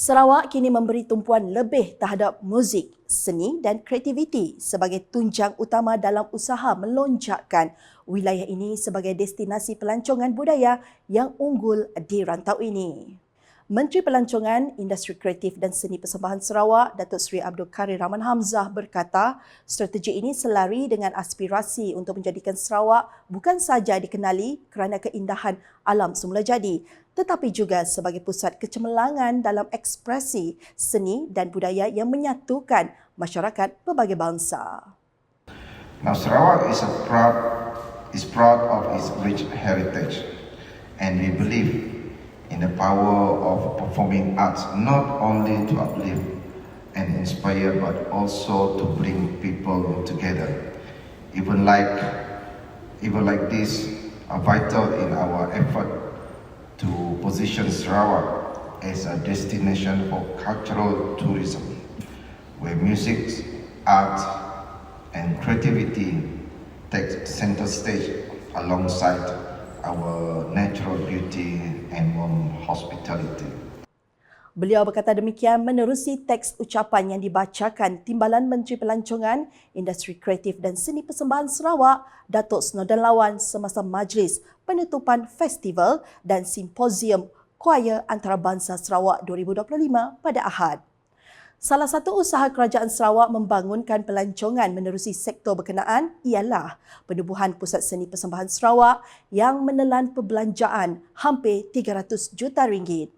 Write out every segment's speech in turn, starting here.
Sarawak kini memberi tumpuan lebih terhadap muzik, seni dan kreativiti sebagai tunjang utama dalam usaha melonjakkan wilayah ini sebagai destinasi pelancongan budaya yang unggul di rantau ini. Menteri Pelancongan, Industri Kreatif dan Seni Persembahan Sarawak, Datuk Seri Abdul Karir Rahman Hamzah berkata, strategi ini selari dengan aspirasi untuk menjadikan Sarawak bukan sahaja dikenali kerana keindahan alam semula jadi, tetapi juga sebagai pusat kecemerlangan dalam ekspresi seni dan budaya yang menyatukan masyarakat pelbagai bangsa. Now Sarawak is a proud is proud of its rich heritage and we believe power of performing arts not only to uplift and inspire but also to bring people together. Even like even like this are vital in our effort to position Sarawak as a destination for cultural tourism where music, art and creativity take center stage alongside our natural beauty and warm hospitality. Beliau berkata demikian menerusi teks ucapan yang dibacakan Timbalan Menteri Pelancongan, Industri Kreatif dan Seni Persembahan Sarawak, Datuk Snowden Lawan semasa majlis penutupan festival dan simposium Kuaya Antarabangsa Sarawak 2025 pada Ahad. Salah satu usaha kerajaan Sarawak membangunkan pelancongan menerusi sektor berkenaan ialah penubuhan Pusat Seni Persembahan Sarawak yang menelan perbelanjaan hampir 300 juta ringgit.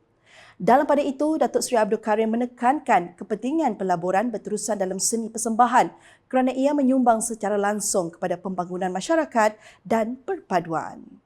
Dalam pada itu, Datuk Seri Abdul Karim menekankan kepentingan pelaburan berterusan dalam seni persembahan kerana ia menyumbang secara langsung kepada pembangunan masyarakat dan perpaduan.